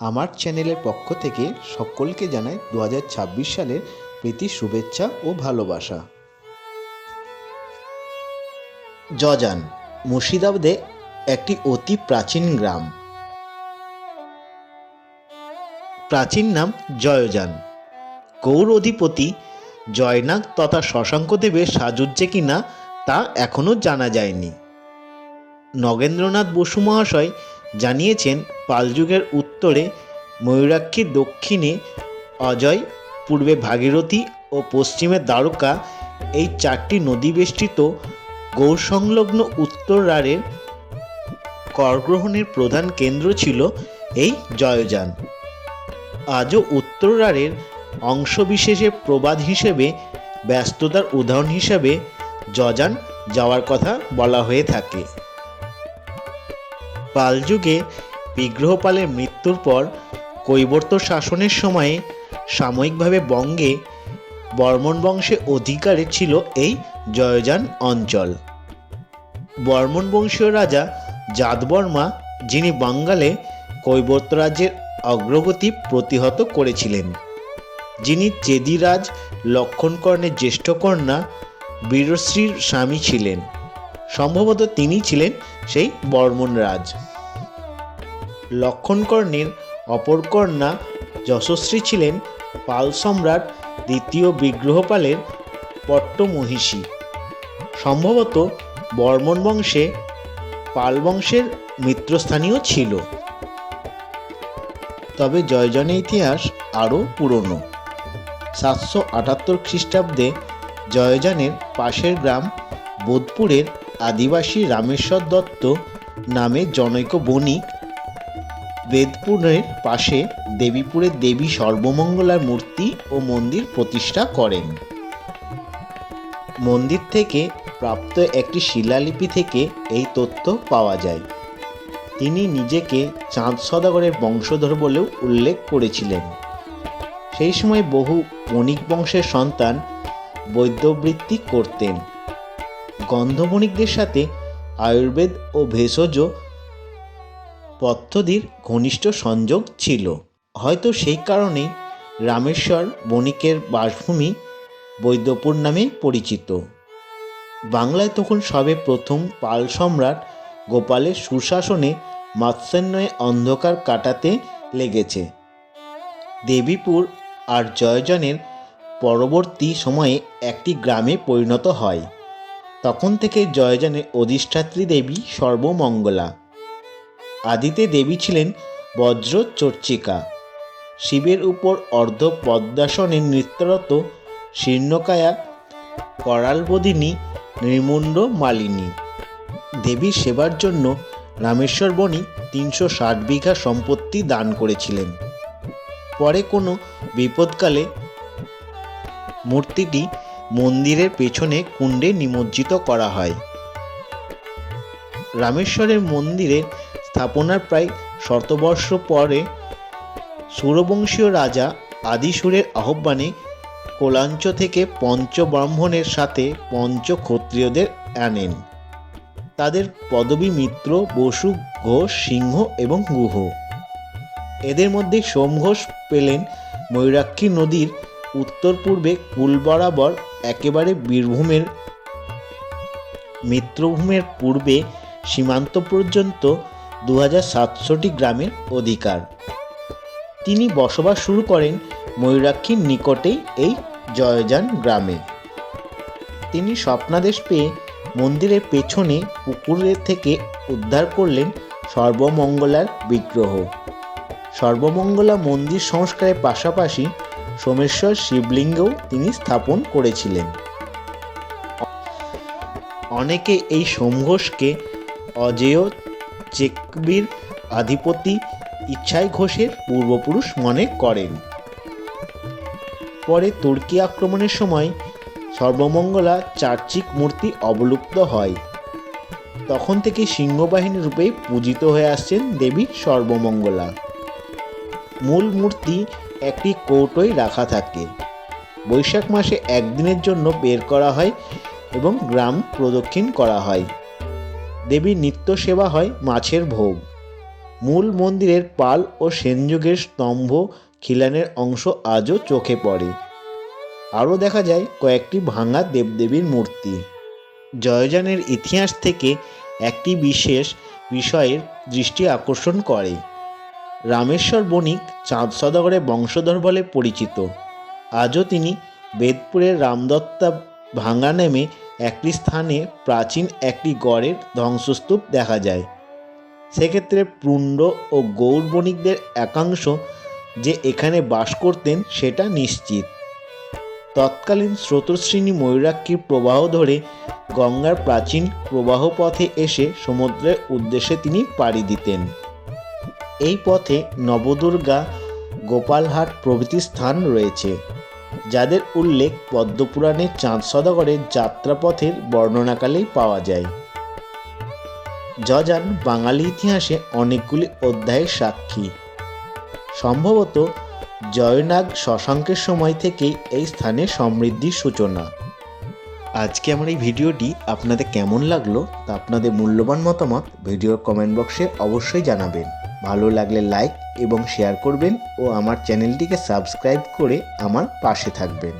আমার চ্যানেলের পক্ষ থেকে সকলকে জানাই দু সালের প্রীতি শুভেচ্ছা ও ভালোবাসা। জজান মুর্শিদাবাদে একটি অতি প্রাচীন গ্রাম। প্রাচীন নাম জয়জান। গৌর অধিপতি জয়নাগ তথা শশাঙ্ক দেবের সাজুজ্যে কিনা তা এখনও জানা যায়নি। নগেন্দ্রনাথ বসু মহাশয় জানিয়েছেন পালযুগের উত্তরে ময়ূরাক্ষীর দক্ষিণে অজয়, পূর্বে ভাগীরথী ও পশ্চিমে দ্বারকা এই চারটি নদী বেষ্টিত উত্তর রাঢ়ের করগ্রহণের প্রধান কেন্দ্র ছিল এই জয়যান। আজও উত্তর রাঢ়ের অংশবিশেষে প্রবাদ হিসেবে, ব্যস্ততার উদাহরণ হিসেবে যজান যাওয়ার কথা বলা হয়ে থাকে। পালযুগে বিগ্রহপালের মৃত্যুর পর কৈবর্ত শাসনের সময়ে সাময়িকভাবে বঙ্গে বর্মন বংশে অধিকারে ছিল এই জয়যান অঞ্চল। বর্মন বংশীয় রাজা জাতবর্মা, যিনি বাঙ্গালে কৈবর্ত রাজ্যের অগ্রগতি প্রতিহত করেছিলেন, যিনি চেদিরাজ লক্ষণকর্ণের জ্যেষ্ঠ কন্যা বীরশ্রীর স্বামী ছিলেন। সম্ভবত তিনি ছিলেন সেই বর্মন রাজ। লক্ষণকর্ণের অপর কন্যা যশস্বী ছিলেন পাল সম্রাট দ্বিতীয় বিগ্রহপালের পট্টমহিষী। সম্ভবত বর্মন বংশে পাল বংশের মিত্রস্থানীয় ছিল। তবে জয়জনের ইতিহাস আরও পুরনো। সাতশো আটাত্তর খ্রিস্টাব্দে জয়জানের পাশের গ্রাম বোধপুরের আদিবাসী রামেশ্বর দত্ত নামে জনৈক বণিক বেদপুরের পাশে দেবীপুরের দেবী সর্বমঙ্গলার মূর্তি ও মন্দির প্রতিষ্ঠা করেন। মন্দির থেকে প্রাপ্ত একটি শিলালিপি থেকে এই তথ্য পাওয়া যায়। তিনি নিজেকে চাঁদ সদাগরের বংশধর বলেও উল্লেখ করেছিলেন। সেই সময় বহু বণিক বংশের সন্তান বৈদ্যবৃত্তি করতেন। গন্ধবণিকদের সাথে আয়ুর্বেদ ও ভেষজ পদ্ধতির ঘনিষ্ঠ সংযোগ ছিল। হয়তো সেই কারণেই রামেশ্বর বণিকের বাসভূমি বৈদ্যপুর নামে পরিচিত। বাংলায় তখন সবে প্রথম পাল সম্রাট গোপালের সুশাসনে মাৎস্যান্বয়ে অন্ধকার কাটাতে লেগেছে। দেবীপুর আর জয়জনের পরবর্তী সময়ে একটি গ্রামে পরিণত হয়। তখন থেকে জয়জানের অধিষ্ঠাত্রী দেবী সর্বমঙ্গলা। আদিতে দেবী ছিলেন বজ্র চর্চিকা শিবের উপর অর্ধ পদ্মাসনে নৃত্যরত শীর্ণকায়া করালবদিনী নির্মুণ্ড মালিনী। দেবীর সেবার জন্য রামেশ্বর বণিক তিনশো ষাট বিঘা সম্পত্তি দান করেছিলেন। পরে কোনো বিপদকালে মূর্তিটি মন্দিরের পেছনে কুণ্ডে নিমজ্জিত করা হয়। রামেশ্বরের মন্দিরের স্থাপনার প্রায় শতবর্ষ পরে সুরবংশীয় রাজা আদিসুরের আহ্বানে কোলাঞ্চ থেকে পঞ্চব্রাহ্মণের সাথে পঞ্চ ক্ষত্রিয়দের আনেন। তাদের পদবী মিত্র, বসু, ঘোষ, সিংহ এবং গুহ। এদের মধ্যে সোম ঘোষ পেলেন ময়ূরাক্ষী নদীর উত্তর পূর্বে কুল বরাবর একেবারে বীরভূমের, মিত্রভূমের পূর্বে সীমান্ত পর্যন্ত দু গ্রামের অধিকার। তিনি বসবাস শুরু করেন ময়ূরাক্ষীর নিকটেই এই জয়যান গ্রামে। তিনি স্বপ্নাদেশ পেয়ে মন্দিরের পেছনে পুকুরের থেকে উদ্ধার করলেন সর্বমঙ্গলার বিগ্রহ। সর্বমঙ্গলা মন্দির সংস্কারের পাশাপাশি সোমেশ্বর শিবলিঙ্গও তিনি স্থাপন করেছিলেন। অনেকে এই সোমঘোষকে অজেয় চেকবির আধিপতি ইচ্ছাই ঘোষের পূর্বপুরুষ মনে করেন। পরে তুর্কি আক্রমণের সময় সর্বমঙ্গলা চার্চিক মূর্তি অবলুপ্ত হয়। তখন থেকে সিংহবাহিনী রূপে পূজিত হয়ে আসছেন দেবী সর্বমঙ্গলা। মূল মূর্তি একটি কৌটোয় রাখা থাকে। বৈশাখ মাসে একদিনের জন্য বের করা হয় এবং গ্রাম প্রদক্ষিণ করা হয়। দেবীর নিত্য সেবা হয় মাছের ভোগ। মূল মন্দিরের পাল ও সেনযুগের স্তম্ভ খিলানের অংশ আজও চোখে পড়ে। আরও দেখা যায় কয়েকটি ভাঙা দেবদেবীর মূর্তি। জয়যানের ইতিহাস থেকে একটি বিশেষ বিষয়ের দৃষ্টি আকর্ষণ করে। রামেশ্বর বণিক চাঁদ সদাগরের বংশধর বলে পরিচিত। আজও তিনি বেদপুরের রামদত্তা ভাঙা নেমে একটি স্থানে প্রাচীন একটি গড়ের ধ্বংসস্তূপ দেখা যায়। সেক্ষেত্রে পুণ্ড ও গৌর বণিকদের একাংশ যে এখানে বাস করতেন সেটা নিশ্চিত। তৎকালীন স্রোতশ্রেণী ময়ূরাক্ষীর প্রবাহ ধরে গঙ্গার প্রাচীন প্রবাহ পথে এসে সমুদ্রের উদ্দেশ্যে তিনি পাড়ি দিতেন। এই পথে নবদুর্গা গোপালহাট প্রভৃতি স্থান রয়েছে, যাদের উল্লেখ পদ্মপুরাণের চাঁদ সদাগরের যাত্রাপথের বর্ণনাকালেই পাওয়া যায়। যজান বাঙালি ইতিহাসে অনেকগুলি অধ্যায়ের সাক্ষী। সম্ভবত জয়নাগ শশাঙ্কের সময় থেকেই এই স্থানে সমৃদ্ধির সূচনা। আজকে আমার এই ভিডিওটি আপনাদের কেমন লাগল তা আপনাদের মূল্যবান মতামত ভিডিওর কমেন্ট বক্সে অবশ্যই জানাবেন। ভালো লাগলে লাইক এবং শেয়ার করবেন ও আমার চ্যানেলটিকে সাবস্ক্রাইব করে আমার পাশে থাকবেন।